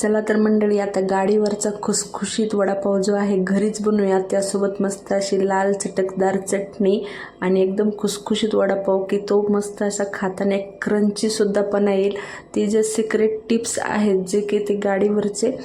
चला तर मंडळी आता गाडीवरचा खुसखुशीत वडापाव जो आहे घरीच बनवूया. त्यासोबत मस्त अशी लाल चटकदार चटणी आणि एकदम खुसखुशीत वडापाव की तो मस्त असा खाताना एक क्रंचीसुद्धा पण येईल. ती जे सिक्रेट टिप्स आहेत जे की ते गाडीवरचे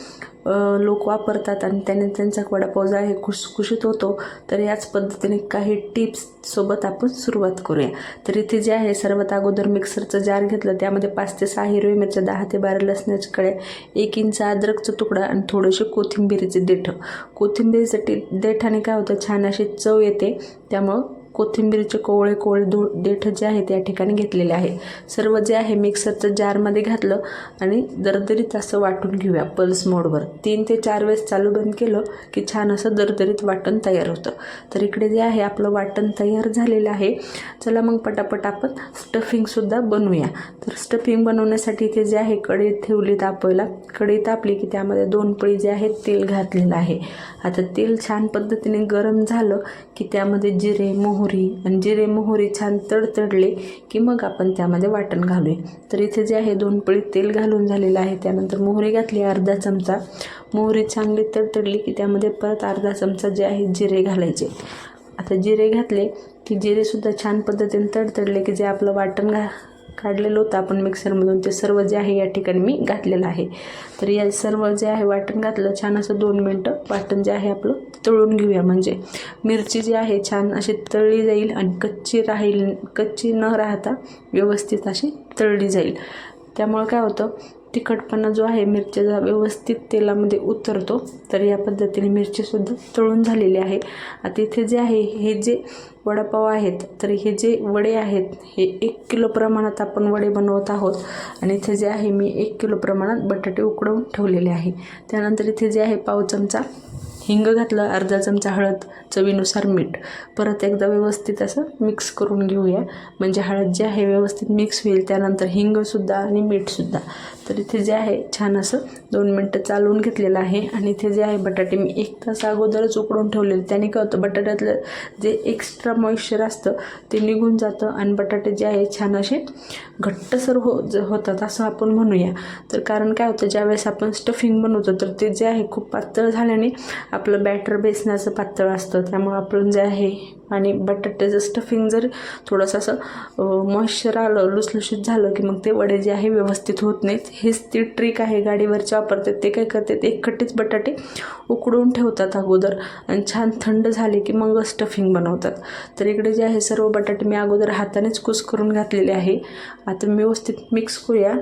लोक वापरतात आणि त्याने त्यांचा वडापाव जो आहे खुसखुशीत होतो तर याच पद्धतीने काही टिप्स सोबत आपण सुरुवात करूया. तर इथे जे आहे सर्वात अगोदर मिक्सरचं जार घेतलं त्यामध्ये पाच ते सहा हिरवी मिरच्या दहा ते बारा लसणाच्या कळ्या एक इंच अद्रकचा तुकडा आणि थोडेसे कोथिंबिरीचे देठं. कोथिंबीरीचं देठाने काय होतं छान अशी चव येते त्यामुळं कोथिंबीरचे कोवळे कोवळे धो देठ जे आहेत या ठिकाणी घेतलेले आहे. सर्व जे आहे मिक्सरचं जारमध्ये घातलं आणि दरदरीत असं वाटून घेऊया पल्स मोडवर. तीन ते चार वेळेस चालू बंद केलं की छान असं दरदरीत वाटण तयार होतं. तर इकडे जे आहे आपलं वाटण तयार झालेलं आहे. चला मग पटापट आपण स्टफिंगसुद्धा बनवूया. तर स्टफिंग बनवण्यासाठी इथे जे आहे कढई ठेवली तापवायला. कढई तापली की त्यामध्ये दोन पळी जे आहे तेल घातलेलं आहे. आता तेल छान पद्धतीने गरम झालं की त्यामध्ये जिरे मोहरी मोहरी आणि जिरे मोहरी छान तडतडले की मग आपण त्यामध्ये वाटण घालूया. तर इथे जे आहे दोन पळी तेल घालून झालेलं आहे. त्यानंतर मोहरी घातली अर्धा चमचा. मोहरी चांगली तडतडली की त्यामध्ये परत अर्धा चमचा जे आहे जिरे घालायचे. आता जिरे घातले की जिरेसुद्धा छान पद्धतीने तडतडले की जे आपलं वाटण घा काढलेलं होतं. आपण मिक्सरमधून ते सर्व जे आहे या ठिकाणी मी घातलेलं आहे. तर या सर्व जे आहे वाटण घातलं. छान असं दोन मिनटं वाटण जे आहे आपलं तळून घेऊया. म्हणजे मिरची जी आहे छान अशी तळली जाईल आणि कच्ची राहील कच्ची न राहता व्यवस्थित अशी तळली जाईल. त्यामुळं काय होतं तिखटपणा जो आहे मिरच्याचा व्यवस्थित तेलामध्ये उतरतो तर या पद्धतीने मिरचीसुद्धा तळून झालेली आहे. आता इथे जे आहे हे जे वडापाव आहेत तर हे जे वडे आहेत हे एक किलो प्रमाणात आपण वडे बनवत आहोत. आणि इथे जे आहे मी एक किलो प्रमाणात बटाटे उकडवून ठेवलेले आहे. त्यानंतर इथे जे आहे पाव चमचा हिंग घातलं अर्धा चमचा हळद चवीनुसार मीठ. परत एकदा व्यवस्थित असं मिक्स करून घेऊया. म्हणजे हळद जे आहे व्यवस्थित मिक्स होईल. त्यानंतर हिंगसुद्धा आणि मीठसुद्धा तर इथे जे आहे छान असं दोन मिनटं चालवून घेतलेलं आहे. आणि इथे जे आहे बटाटे मी एक तास अगोदरच उकडून ठेवलेले. त्याने काय होतं बटाट्यातलं जे एक्स्ट्रा मॉइश्चर असतं ते निघून जातं. आणि बटाटे जे आहे छान असे घट्टसर हो ज- होतात असं आपण म्हणूया. तर कारण काय होतं ज्यावेळेस आपण स्टफिंग बनवतो तर ते जे आहे खूप पातळ झाल्याने आपलं बॅटर बेसनाचं पातळ असतं. त्यामुळं आपण जे आहे आणि बटाट्याचं स्टफिंग जर थोडंसं असं मॉइश्चर आलं लुसलुशीत झालं की मग ते वडे जे आहे व्यवस्थित होत नाहीत. हेच ती ट्रिक आहे गाडीवरचे वापरतात. ते काय करतात? एकखट्टेच बटाटे उकडून ठेवतात अगोदर आणि छान थंड झाले की मग स्टफिंग बनवतात. तर इकडे जे आहे सर्व बटाटे मी अगोदर हातानेच कुस करून घातलेले आहे. आता मी व्यवस्थित मिक्स करूया.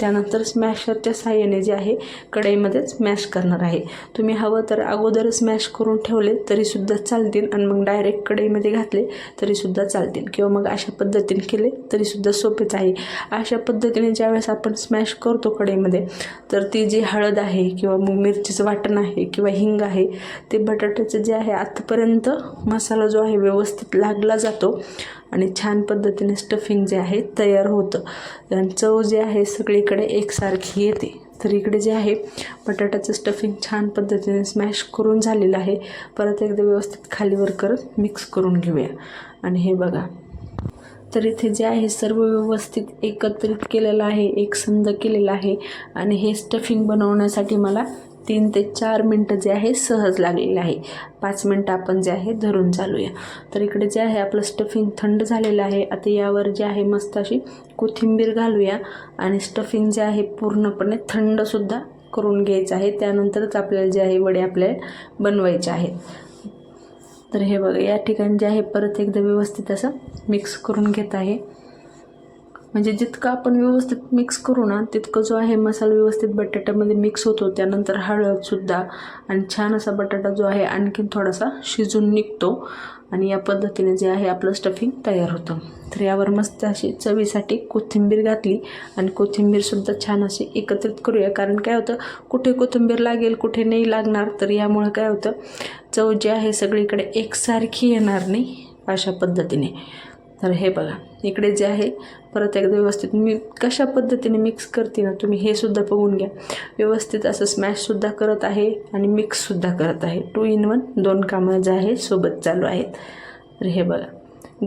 त्यानंतर स्मॅशरच्या साह्याने जे आहे कढईमध्येच स्मॅश करणार आहे. तुम्ही हवं तर अगोदर स्मॅश करून ठेवले तरीसुद्धा चालतील आणि मग डायरेक्ट कढईमध्ये घातले तरीसुद्धा चालतील. किंवा मग अशा पद्धतीने केले तरीसुद्धा सोपेच आहे. अशा पद्धतीने ज्यावेळेस आपण स्मॅश करतो कढईमध्ये तर ती जी हळद आहे किंवा मग मिरचीचं वाटण आहे किंवा हिंग आहे ते बटाट्याचं जे आहे आतापर्यंत मसाला जो आहे व्यवस्थित लागला जातो आणि छान पद्धतीने स्टफिंग जे आहे तयार होतं. आणि चव जे आहे सगळीकडे एकसारखी येते. तर इकडे जे आहे बटाट्याचं स्टफिंग छान पद्धतीने स्मॅश करून झालेलं आहे. परत एकदा व्यवस्थित खालीवर करत मिक्स करून घेऊया. आणि हे बघा. तर इथे जे आहे सर्व व्यवस्थित एकत्रित केलेलं आहे एकसंध केलेलं आहे. आणि हे स्टफिंग बनवण्यासाठी मला तीन ते चार मिनटं जे आहे सहज लागलेलं आहे. पाच मिनटं आपण जे आहे धरून चालूया. तर इकडे जे आहे आपलं स्टफिंग थंड झालेलं आहे. आता यावर जे आहे मस्त अशी कोथिंबीर घालूया आणि स्टफिंग जे आहे पूर्णपणे थंडसुद्धा करून घ्यायचं आहे. त्यानंतरच आपल्याला जे आहे वडे आपल्याला बनवायचे आहेत. तर हे बघा या ठिकाणी जे आहे परत एकदा व्यवस्थित असं मिक्स करून घेत आहे. म्हणजे जितकं आपण व्यवस्थित मिक्स करू ना तितकं जो आहे मसाला व्यवस्थित बटाट्यामध्ये मिक्स होतो त्यानंतर हळदसुद्धा आणि छान असा बटाटा जो आहे आणखीन थोडासा शिजून निघतो आणि या पद्धतीने जे आहे आपलं स्टफिंग तयार होतं. तर यावर मस्त अशी चवीसाठी कोथिंबीर घातली आणि कोथिंबीरसुद्धा छान अशी एकत्रित करूया. कारण काय होतं कुठे कोथिंबीर लागेल कुठे नाही लागणार तर यामुळे काय होतं चव जी आहे सगळीकडे एकसारखी येणार नाही अशा पद्धतीने. तर हे बघा इकडे जे आहे परत एकदा व्यवस्थित मी कशा पद्धतीने मिक्स करते ना तुम्ही हे सुद्धा बघून घ्या. व्यवस्थित असं स्मॅशसुद्धा करत आहे आणि मिक्ससुद्धा करत आहे. टू इन वन दोन कामं जे आहे सोबत चालू आहेत. तर हे बघा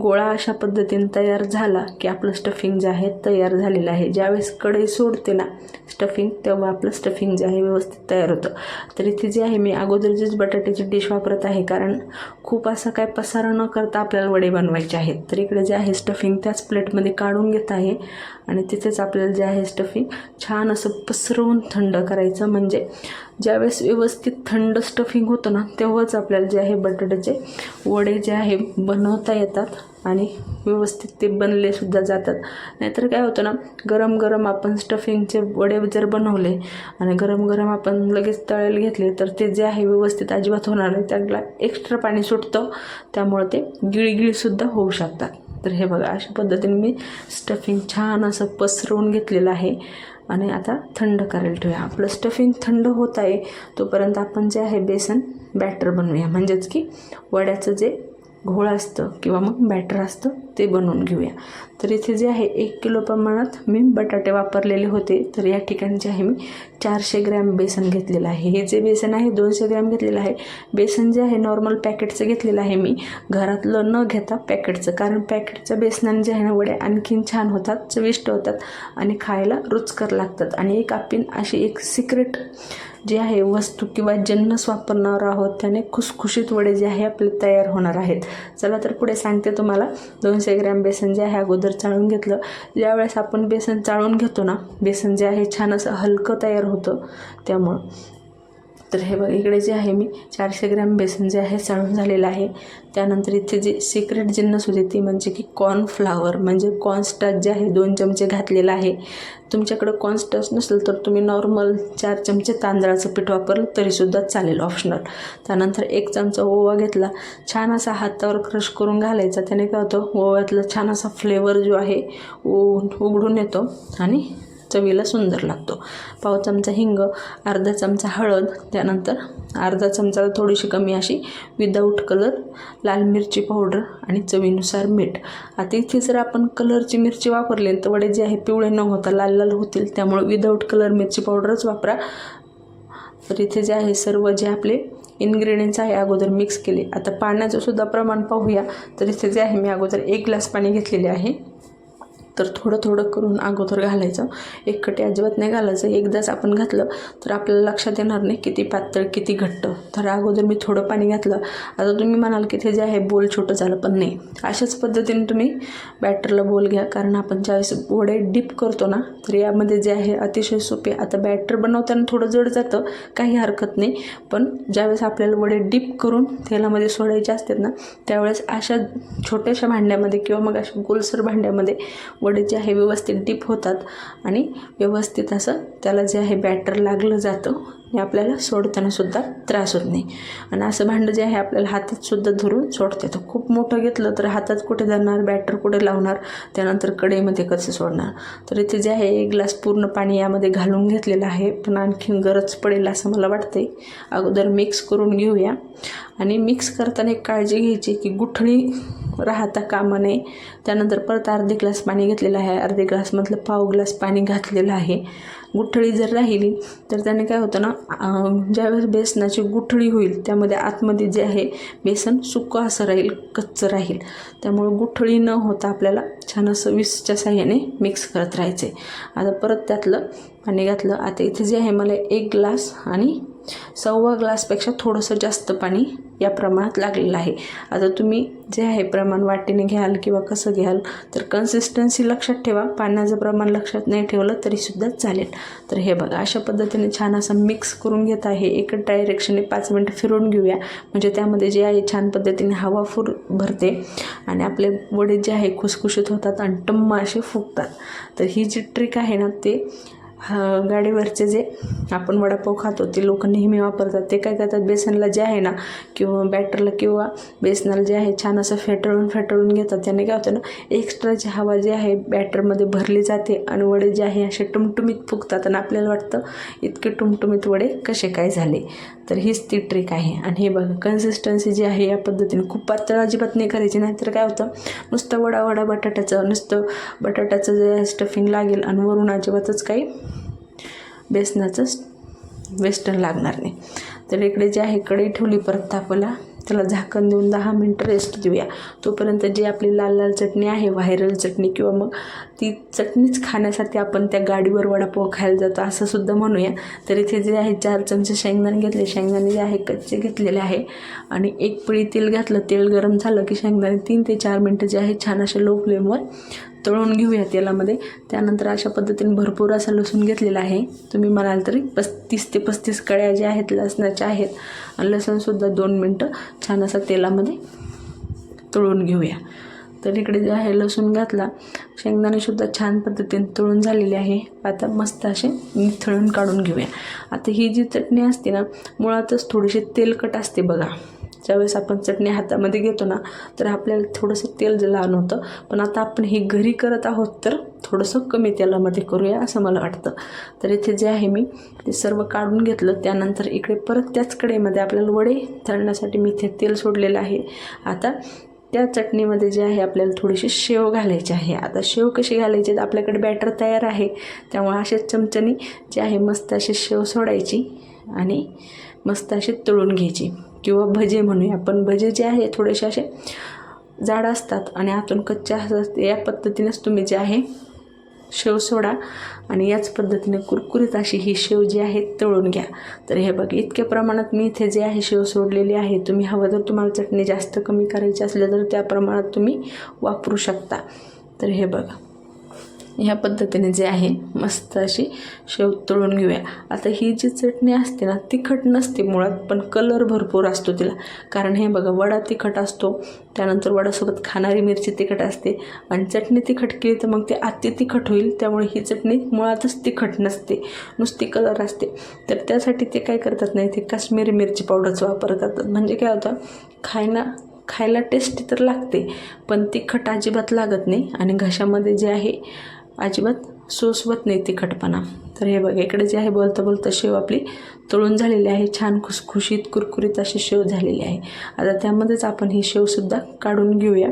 गोळा अशा पद्धतीने तयार झाला की आपलं स्टफिंग जे आहे तयार झालेलं आहे. ज्यावेळेस कढई सोडते ना स्टफिंग तेव्हा आपलं स्टफिंग जे आहे व्यवस्थित तयार होतं. तर इथे जे आहे मी अगोदरचीच बटाट्याची डिश वापरत आहे कारण खूप असं काय पसारा न करता आपल्याला वडे बनवायचे आहेत. तर इकडे जे आहे स्टफिंग त्याच प्लेटमध्ये काढून घेत आहे. आणि तिथेच आपल्याला जे आहे स्टफिंग छान असं पसरवून थंड करायचं. म्हणजे ज्यावेळेस व्यवस्थित थंड स्टफिंग होतं ना तेव्हाच आपल्याला जे आहे बटाट्याचे वडे जे आहे बनवता येतात आणि व्यवस्थित ते बनलेसुद्धा जातात. नाहीतर काय होतं ना गरम गरम आपण स्टफिंगचे वडे जर बनवले आणि गरम गरम आपण लगेच तळायला घेतले तर ते जे आहे व्यवस्थित अजिबात होणार नाही. त्याला एक्स्ट्रा पाणी सुटतं त्यामुळे ते गिळगिळसुद्धा होऊ शकतात. तर हे बघा अशा पद्धतीने मी स्टफिंग छान असं पसरवून घेतलेलं आहे. आणि आता थंड करायला ठेवूया. आपलं स्टफिंग थंड होत आहे तोपर्यंत आपण जे आहे बेसन बॅटर बनवूया. म्हणजेच की वड्याचं जे घोळ असतं किंवा मग बॅटर असतं ते बनवून घेऊया. तर इथे जे आहे एक किलो प्रमाणात मी बटाटे वापरलेले होते. तर या ठिकाणी जे आहे मी चारशे ग्रॅम बेसन घेतलेलं आहे. हे जे बेसन आहे दोनशे ग्रॅम घेतलेलं आहे. बेसन जे आहे नॉर्मल पॅकेटचं घेतलेलं आहे मी. घरातलं न घेता पॅकेटचं कारण पॅकेटच्या बेसनाने जे आहे ना वडे आणखीन छान होतात चविष्ट होतात आणि खायला रुचकर लागतात. आणि एक आपण अशी एक सिक्रेट जे आहे वस्तू किंवा जन्नस वापरणार आहोत त्याने खुसखुशीत वडे जे आहे आपले तयार होणार आहेत. चला तर पुढे सांगते तुम्हाला. दोनशे ग्रॅम बेसन जे आहे अगोदर चाळून घेतलं. ज्यावेळेस आपण बेसन चाळून घेतो ना बेसन जे आहे छान असं हलकं तयार होतं. त्यामुळं तर हे बघ इकडे जे आहे मी चारशे ग्रॅम बेसन जे आहे चाळून झालेलं आहे. त्यानंतर इथे जे सिक्रेट जिन्नस होती ती म्हणजे की कॉर्नफ्लावर म्हणजे कॉर्नस्टार्च जे आहे दोन चमचे घातलेलं आहे. तुमच्याकडं कॉर्नस्टाच नसेल तर तुम्ही नॉर्मल चार चमचे तांदळाचं पीठ वापरलं तरीसुद्धा चालेल ऑप्शनल त्यानंतर एक चमचा ओवा घेतला. छान असा हातावर क्रश करून घालायचा. त्याने काय होतं ओव्यातला छान असा फ्लेवर जो आहे उघडून येतो. आणि चवीला सुंदर लागतो. पाव चमचा हिंग अर्धा चमचा हळद त्यानंतर अर्धा चमचा थोडीशी कमी अशी विदाऊट कलर लाल मिरची पावडर आणि चवीनुसार मीठ. आता इथे जर आपण कलरची मिरची वापरली तर वडे जे आहे पिवळे न होता लाल लाल होतील. त्यामुळे विदाऊट कलर मिरची पावडरच वापरा. तर इथे जे आहे सर्व जे आपले इन्ग्रेडियंट्स आहे अगोदर मिक्स केले. आता पाण्याचं सुद्धा प्रमाण पाहूया. तर इथे जे आहे मी अगोदर एक ग्लास पाणी घेतलेले आहे. तर थोडं थोडं करून अगोदर घालायचं. एकखटे अजिबात नाही घालायचं. एकदाच आपण घातलं तर आपल्याला लक्षात येणार नाही किती पातळ किती घट्ट. तर अगोदर मी थोडं पाणी घातलं. आता तुम्ही म्हणाल की ते जे आहे बोल छोटं झालं पण नाही. अशाच पद्धतीने तुम्ही बॅटरला बोल घ्या. कारण आपण ज्यावेळेस वडे डीप करतो ना तर यामध्ये जे आहे अतिशय सोपे. आता बॅटर बनवताना थोडं जड जातं काही हरकत नाही. पण ज्यावेळेस आपल्याला वडे डीप करून तेलामध्ये सोडायचे असतात ना त्यावेळेस अशा छोट्याशा भांड्यामध्ये किंवा मग अशा गोलसर भांड्यामध्ये वडे जे आहे व्यवस्थित डीप होतात आणि व्यवस्थित असं त्याला जे आहे बॅटर लागलं जातं आणि आपल्याला सोडतानासुद्धा त्रास होत नाही. आणि असं भांडं जे आहे आपल्याला हातातसुद्धा धरून सोडते. तर खूप मोठं घेतलं तर हातात कुठे धरणार बॅटर कुठे लावणार त्यानंतर कढईमध्ये कसं सोडणार? तर इथे जे आहे एक ग्लास पूर्ण पाणी यामध्ये घालून घेतलेलं आहे. पण आणखीन गरज पडेल असं मला वाटते अगोदर मिक्स करून घेऊया. आणि मिक्स करताना एक काळजी घ्यायची की गुठळी राहता कामा नये. त्यानंतर परत अर्धे ग्लास पाणी घेतलेलं आहे. अर्धे ग्लासमधलं पाव ग्लास पाणी घातलेलं आहे. गुठळी जर राहिली तर त्याने काय होतं ना ज्यावेळेस बेसनाची गुठळी होईल त्यामध्ये आतमध्ये जे आहे बेसन सुकं असं राहील कच्चं राहील. त्यामुळं गुठळी न होता आपल्याला छान असं विसच्या साह्याने मिक्स करत राहायचे आता परत त्यातलं पाणी घातलं. आता इथे जे आहे मला एक ग्लास आणि सव्वा ग्लासपेक्षा थोडंसं जास्त पाणी या प्रमाणात लागलेलं आहे. आता तुम्ही जे आहे प्रमाण वाटीने घ्याल किंवा कसं घ्याल तर कन्सिस्टन्सी लक्षात ठेवा. पाण्याचं प्रमाण लक्षात नाही ठेवलं तरीसुद्धा चालेल. तर हे बघा अशा पद्धतीने छान असं मिक्स करून घेत आहे. एक डायरेक्शनने पाच मिनटं फिरून घेऊया. म्हणजे त्यामध्ये जे आहे छान पद्धतीने हवा फुर भरते आणि आपले वडे जे आहे खुसखुशीत होतात आणि टम्म असे फुगतात. तर ही जी ट्रिक आहे ना ते गाडीवरचे जे आपण वडापाव खातो ते लोक नेहमी वापरतात. ते काय करतात बेसनला जे आहे ना किंवा बॅटरला किंवा बेसनाला जे आहे छान असं फेटळून फेटळून घेतात. त्याने काय होतं ना एक्स्ट्राची हवा जी आहे बॅटरमध्ये भरली जाते आणि वडे जे आहे असे टुमटुमीत फुगतात. आणि आपल्याला वाटतं इतके टुमटुमीत वडे कसे काय झाले? तर हीच ती ट्रिक आहे. आणि हे बघा कन्सिस्टन्सी जी आहे या पद्धतीने खूप पातळ अजिबात नाही करायची नाहीतर काय होतं नुसतं वडा वडा बटाट्याचं नुसतं बटाट्याचं जे स्टफिंग लागेल आणि वरून अजिबातच काही बेसनाचं वेस्टर्न लागणार नाही. तर इकडे जे आहे कढई ठेवली परत तापला त्याला झाकण देऊन दहा मिनटं रेस्ट देऊया. तोपर्यंत जी आपली लाल लाल चटणी आहे व्हायरल चटणी किंवा मग ती चटणीच खाण्यासाठी आपण त्या गाडीवर वडापाव खायला जातो असं सुद्धा म्हणूया. तर इथे जे आहे चार चमचे शेंगदाणे घेतले. शेंगदाणे जे आहे कच्चे घेतलेले आहे. आणि एक पळी तेल घातलं. तेल गरम झालं की शेंगदाणे तीन ते चार मिनटं जे आहे छान असे लो फ्लेमवर तळून घेऊया तेलामध्ये. त्यानंतर अशा पद्धतीने भरपूर असा लसूण घेतलेला आहे. तुम्ही म्हणाल तरी पस्तीस ते पस्तीस कळ्या ज्या आहेत लसणाच्या आहेत. आणि लसूणसुद्धा दोन मिनटं छान असा तेलामध्ये तळून घेऊया. तर इकडे जे आहे लसूण घातला. शेंगदाणेसुद्धा छान पद्धतीने तळून झालेले आहे. आता मस्त असे निथळून काढून घेऊया. आता ही जी चटणी असते ना मुळातच थोडीशी तेलकट असते बघा. ज्यावेळेस आपण चटणी हातामध्ये घेतो ना तर आपल्याला थोडंसं तेल लहान होतं पण आता आपण हे घरी करत आहोत तर थोडंसं कमी तेलामध्ये करूया असं मला वाटतं. तर इथे जे आहे मी ते सर्व काढून घेतलं. त्यानंतर इकडे परत त्याच कडेमध्ये आपल्याला वडे तळण्यासाठी मी इथे तेल सोडलेलं आहे. आता त्या चटणीमध्ये जे आहे आपल्याला थोडीशी शेव घालायची आहे. आता शेव कशी घालायची? तर आपल्याकडे बॅटर तयार आहे. त्यामुळे असे चमच्यानी जे आहे मस्त अशी शेव सोडायची आणि मस्त अशी तळून घ्यायची. किंवा भजे म्हणूया. पण भजे जे आहे थोडेसे असे जाड असतात आणि आतून कच्चे असतात. या पद्धतीनेच तुम्ही जे आहे शेव सोडा आणि याच पद्धतीने कुरकुरीत अशी ही शेव जी आहे तळून घ्या. तर हे बघ इतक्या प्रमाणात मी इथे जे आहे शेव सोडलेली आहे तुम्ही हवं जर तुम्हाला चटणी जास्त कमी करायची असल्या तर त्या प्रमाणात तुम्ही वापरू शकता. तर हे बघा. ह्या पद्धतीने जे आहे मस्त अशी शेव तळून घेऊया. आता ही जी चटणी असते ना तिखट नसते मुळात पण कलर भरपूर असतो तिला. कारण हे बघा वडा तिखट असतो त्यानंतर वडासोबत खाणारी मिरची तिखट असते आणि चटणी तिखट केली तर मग ते अति तिखट होईल त्यामुळे ही चटणी मुळातच तिखट नसते नुसती कलर असते. तर त्यासाठी ते काय करतात नाही ते काश्मीरी मिरची पावडरचा वापर करतात म्हणजे काय होतं खायला खायला टेस्टी तर लागते पण तिखट अजिबात लागत नाही. आणि घशामध्ये जे आहे अजिबात सुस्वत नाही तिखटपणा. तर हे बघा इकडे जे आहे बोलता बोलता शेव आपली तळून झालेली आहे. छान खुसखुशीत कुरकुरीत अशी शेव झालेली आहे. आता त्यामध्येच आपण ही शेवसुद्धा काढून घेऊया.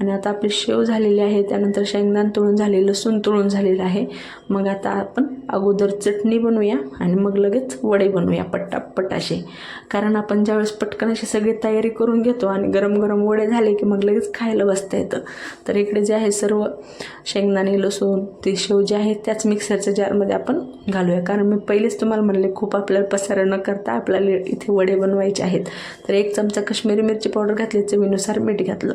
आणि आता आपली शेव झालेली आहे त्यानंतर शेंगदाण तळून झाले लसूण तळून झालेलं आहे. मग आता आपण अगोदर चटणी बनवूया आणि मग लगेच वडे बनवूया पट्टापट असे. कारण आपण ज्यावेळेस पटकन अशी सगळी तयारी करून घेतो आणि गरम गरम वडे झाले की मग लगेच खायला बसता येतं. तर इकडे जे आहे सर्व शेंगदाणे लसूण ते शेव जे आहे त्याच मिक्सरच्या जारमध्ये आपण घालूया. कारण मी पहिलेच तुम्हाला म्हणले खूप आपल्याला पसारा न करता आपल्याला इथे वडे बनवायचे आहेत. तर एक चमचा कश्मीरी मिरची पावडर घातली चवीनुसार मीठ घातलं.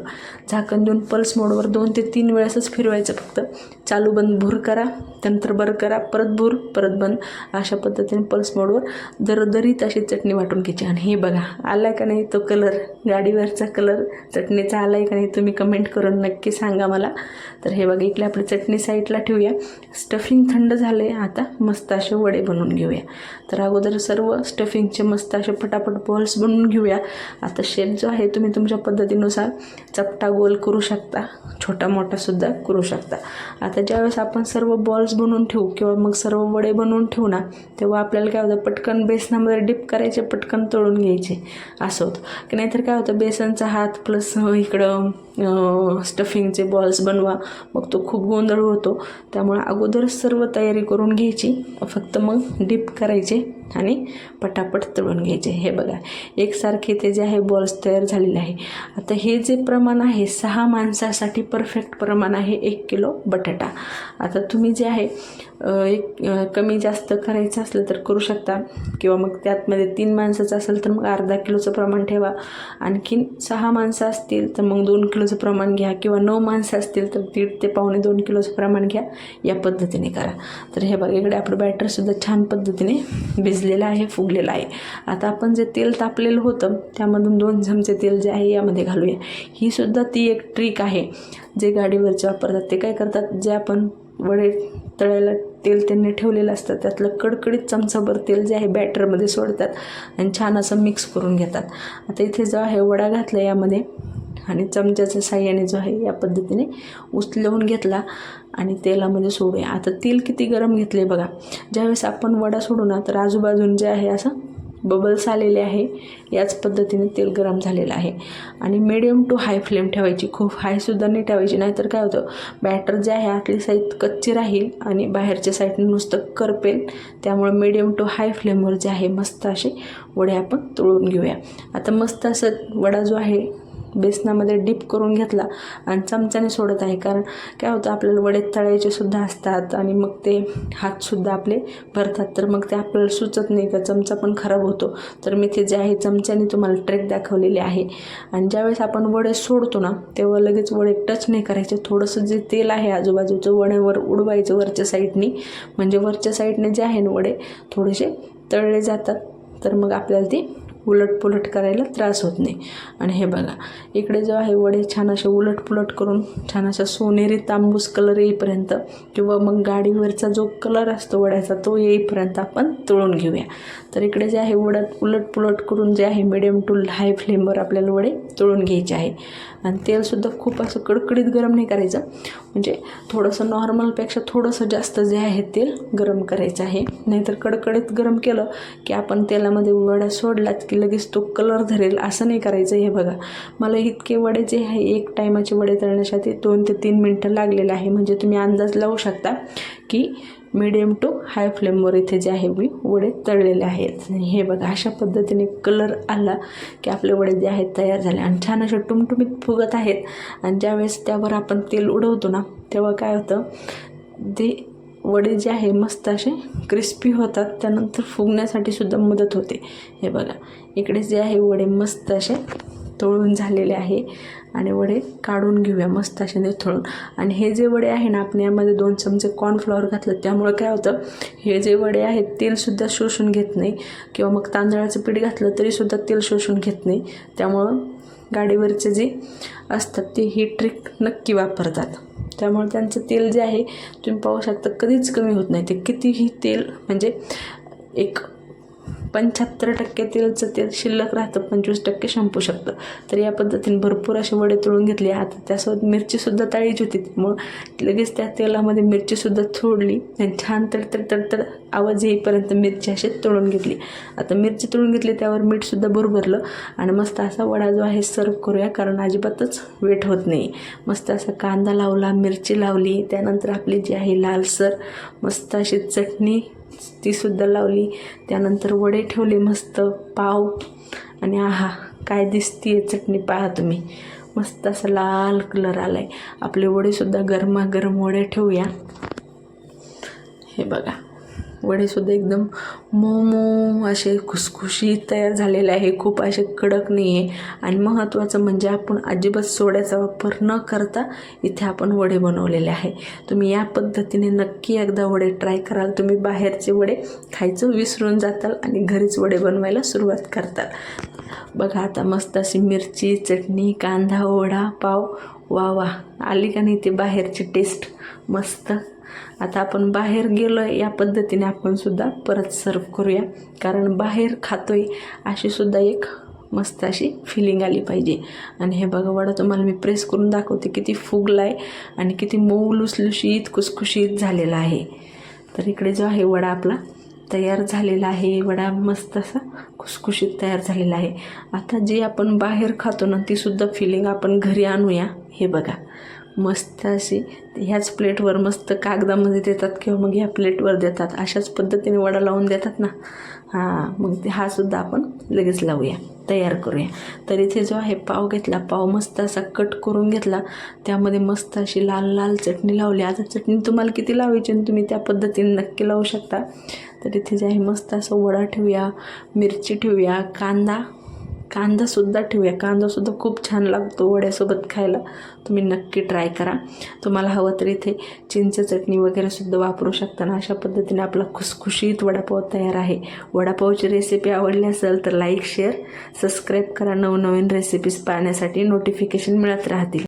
झाकण देऊन पल्स मोडवर दोन ते तीन वेळेसच फिरवायचं फक्त. चालू बंद भूर करा. त्यानंतर बरं करा. परत भूर परत बंद. अशा पद्धतीने पल्स मोडवर दरदरीत अशी चटणी वाटून घ्यायची. आणि हे बघा आला का नाही तो कलर? गाडीवरचा कलर? चटणीचा आला आहे का नाही तुम्ही कमेंट करून नक्की सांगा मला. तर हे बघा इकडे आपली चटणी साईडला ठेवूया. स्टफिंग थंड झालं आहे आता. मस्त असे वडे बनवून घेऊया. तर अगोदर सर्व स्टफिंगचे मस्त असे पटापट बॉल्स बनवून घेऊया. आता शेप जो आहे तुम्ही तुमच्या पद्धतीनुसार चपटा गोल करू शकता. छोटा मोठासुद्धा करू शकता. आता ज्यावेळेस आपण सर्व बॉल्स बनवून ठेवू किंवा मग सर्व वडे बनवून ठेवू ना तेव्हा आपल्याला काय होतं पटकन बेसनामध्ये डिप करायचे पटकन तळून घ्यायचे. असं होतं. की नाहीतर काय होतं बेसनचा हात प्लस इकडं स्टफिंगचे बॉल्स बनवा. मग तो खूप गोंधळ होतो. त्यामुळे अगोदर सर्व तयारी करून घ्यायची. फक्त मग डिप करायचे. आणि पटापट तळून घ्यायचे. हे बघा एकसारखे ते जे आहे बॉल्स तयार झालेले आहे. आता हे जे प्रमाण आहे सहा माणसासाठी परफेक्ट प्रमाण आहे एक किलो बटाटा. आता तुम्ही जे आहे एक कमी जास्त करायचं असलं तर करू शकता. किंवा मग त्यातमध्ये तीन माणसाचं असेल तर मग अर्धा किलोचं प्रमाण ठेवा. आणखीन सहा माणसं असतील तर मग दोन किलोचं प्रमाण घ्या. किंवा नऊ माणसं असतील तर दीड ते पावणे दोन किलोचं प्रमाण घ्या. या पद्धतीने करा. तर हे बघा इकडे आपलं बॅटरसुद्धा छान पद्धतीने भिजलेलं आहे फुगलेलं आहे. आता आपण जे तेल तापलेलं होतं त्यामधून दोन चमचे तेल जे आहे यामध्ये घालूया. ही सुद्धा ती एक ट्रिक आहे जे गाडीवरचे वापरतात. ते काय करतात जे आपण वडे तळायला तेल त्यांनी ठेवलेलं असतं त्यातलं कडकडीत चमचाभर तेल जे आहे बॅटरमध्ये सोडतात आणि छान असं मिक्स करून घेतात. आता इथे जो आहे वडा घातला यामध्ये. आणि चमच्याच्या साह्याने जो आहे या पद्धतीने उचलवून घेतला आणि तेलामध्ये सोडूया. आता तेल किती गरम घेतले बघा. ज्यावेळेस आपण वडा सोडू ना तर आजूबाजून जे आहे असं बबल्स आलेले आहे याच पद्धतीने तेल गरम झालेलं आहे. आणि मिडियम टू हाय फ्लेम ठेवायची खूप हायसुद्धा नाही ठेवायची नाहीतर काय होतं बॅटर जे आहे आतली साईड कच्ची राहील आणि बाहेरच्या साईडने नुसतं करपेल. त्यामुळे मिडियम टू हाय फ्लेमवर जे आहे मस्त असे वडे आपण तळून घेऊया. आता मस्त असं वडा जो आहे बेसनामध्ये डीप करून घेतला आणि चमच्याने सोडत आहे. कारण काय होतं आपल्याला वडे तळायचे सुद्धा असतात आणि मग ते हातसुद्धा आपले भरतात. तर मग ते आपल्याला सुचत नाही का चमचा पण खराब होतो. तर मी ते जे आहे चमच्याने तुम्हाला ट्रेक दाखवलेली आहे. आणि ज्यावेळेस आपण वडे सोडतो ना तेव्हा लगेच वडे टच नाही करायचे. थोडंसं जे तेल आहे आजूबाजूचं वड्यावर उडवायचं वरच्या साईडनी म्हणजे वरच्या साईडने जे आहे ना वडे थोडेसे तळले जातात. तर मग आपल्याला ते उलटपुलट करायला त्रास होत नाही. आणि हे बघा इकडे जो आहे वडे छान असे उलटपुलट करून छान अशा सोनेरी तांबूस कलर येईपर्यंत किंवा मग गाडीवरचा जो कलर असतो वड्याचा तो येईपर्यंत आपण तळून घेऊया. तर इकडे जे आहे वड्यात उलटपुलट करून जे आहे मिडियम टू हाय फ्लेमवर आपल्याला वडे तळून घ्यायचे आहे. आणि तेलसुद्धा खूप असं कडकडीत गरम नाही करायचं. म्हणजे थोडंसं नॉर्मलपेक्षा थोडंसं जास्त जे आहे तेल गरम करायचं आहे. नाहीतर कडकडीत गरम केलं की आपण तेलामध्ये वडा सोडलात की लगेच तो कलर धरेल असं नाही करायचं हे बघा. मला इतके वडे जे आहे एक टायमाचे वडे तळण्यासाठी दोन ते तीन मिनटं लागलेलं आहे. म्हणजे तुम्ही अंदाज लावू शकता की मिडियम टू हाय फ्लेमवर इथे जे आहे मी वडे तळलेले आहेत. हे बघा अशा पद्धतीने कलर आला की आपले वडे जे आहेत तयार झाले. आणि छान असे टुमटुमीत फुगत आहेत. आणि ज्यावेळेस त्यावर आपण तेल उडवतो ना तेव्हा काय होतं ते वडे जे आहे मस्त असे क्रिस्पी होतात. त्यानंतर फुगण्यासाठी सुद्धा मदत होते. हे बघा इकडे जे आहे वडे मस्त असे तळून झालेले आहे. आणि वडे काढून घेऊया मस्त असे ते थळून आणि हे जे वडे आहे ना आपण यामध्ये दोन चमचे कॉर्नफ्लॉवर घातलं. त्यामुळं काय होतं हे जे वडे आहेत तेलसुद्धा शोषून घेत नाही. किंवा मग तांदळाचं पीठ घातलं तरीसुद्धा तेल शोषून घेत नाही. त्यामुळं गाडीवरचे जे असतात ते ही ट्रिक नक्की वापरतात. त्यामुळे त्यांचं तेल जे आहे तुम्ही पाहू शकता कधीच कमी होत नाही. ते कितीही तेल म्हणजे एक पंच्याहत्तर टक्के तेलचं तेल शिल्लक राहतं पंचवीस टक्के संपू शकतं. तर या पद्धतीने भरपूर असे वडे तळून घेतले. आता त्यासोबत मिरचीसुद्धा तळायची होती. त्यामुळं लगेच त्या तेलामध्ये मिरचीसुद्धा थोडली आणि छान तडतड तडतड आवाज येईपर्यंत मिरची अशी तळून घेतली. आता मिरची तळून घेतली त्यावर मीठसुद्धा भरभरलं आणि मस्त असा वडा जो आहे सर्व करूया कारण अजिबातच वेट होत नाही. मस्त असा कांदा लावला मिरची लावली त्यानंतर आपली जी आहे लालसर मस्त अशी चटणी तीसुद्धा लावली. त्यानंतर वडे ठेवले मस्त पाव. आणि आहा काय दिसतीये चटणी पाहा तुम्ही. मस्त असा लाल कलर आला आहे आपले वडेसुद्धा गरमागरम वडे ठेवूया. हे बघा. वडेसुद्धा एकदम मऊ मऊ असे खुसखुशीत तयार झालेले आहे. खूप असे कडक नाही आहे आणि महत्त्वाचं म्हणजे आपण अजिबात सोड्याचा वापर न करता इथे आपण वडे बनवलेले आहे. तुम्ही या पद्धतीने नक्की एकदा वडे ट्राय कराल. तुम्ही बाहेरचे वडे खायचं विसरून जाताल आणि घरीच वडे बनवायला सुरुवात करताल. बघा आता मस्त अशी मिरची चटणी कांदा वडा पाव वा वा. आली का नाही ते बाहेरची टेस्ट मस्त. आता आपण बाहेर गेलो आहे या पद्धतीने आपण सुद्धा परत सर्व करूया. कारण बाहेर खातोय अशी सुद्धा एक मस्त अशी फिलिंग आली पाहिजे. आणि हे बघा वडा तुम्हाला मी प्रेस करून दाखवते किती फुगला आहे आणि किती मऊ लुसलुशीत खुसखुशीत झालेला आहे. तर इकडे जो आहे वडा आपला तयार झालेला आहे वडा मस्त असा खुसखुशीत तयार झालेला आहे. आता जी आपण बाहेर खातो ना तीसुद्धा फिलिंग आपण घरी आणूया. हे बघा मस्त अशी ह्याच प्लेटवर मस्त कागदामध्ये देतात किंवा मग ह्या प्लेटवर देतात. अशाच पद्धतीने वडा लावून देतात ना. हां मग ते हा सुद्धा आपण लगेच लावूया तयार करूया. तर इथे जो आहे पाव घेतला पाव मस्त असा कट करून घेतला. त्यामध्ये मस्त अशी लाल लाल चटणी लावली. आता चटणी तुम्हाला किती लावायची आणि तुम्ही त्या पद्धतीने नक्की लावू शकता. तर इथे जे आहे मस्त असं वडा ठेवूया मिरची ठेवूया कांदा कांदासुद्धा ठेवूया. कांदासुद्धा खूप छान लागतो वड्यासोबत खायला. तुम्ही नक्की ट्राय करा. तुम्हाला हवं तर इथे चिंच चटणी वगैरेसुद्धा वापरू शकता ना अशा पद्धतीने आपला खुसखुशीत वडापाव तयार आहे. वडापावची रेसिपी आवडली असेल तर लाईक शेअर सबस्क्राईब करा. नवनवीन रेसिपीज पाहण्यासाठी नोटिफिकेशन मिळत राहतील.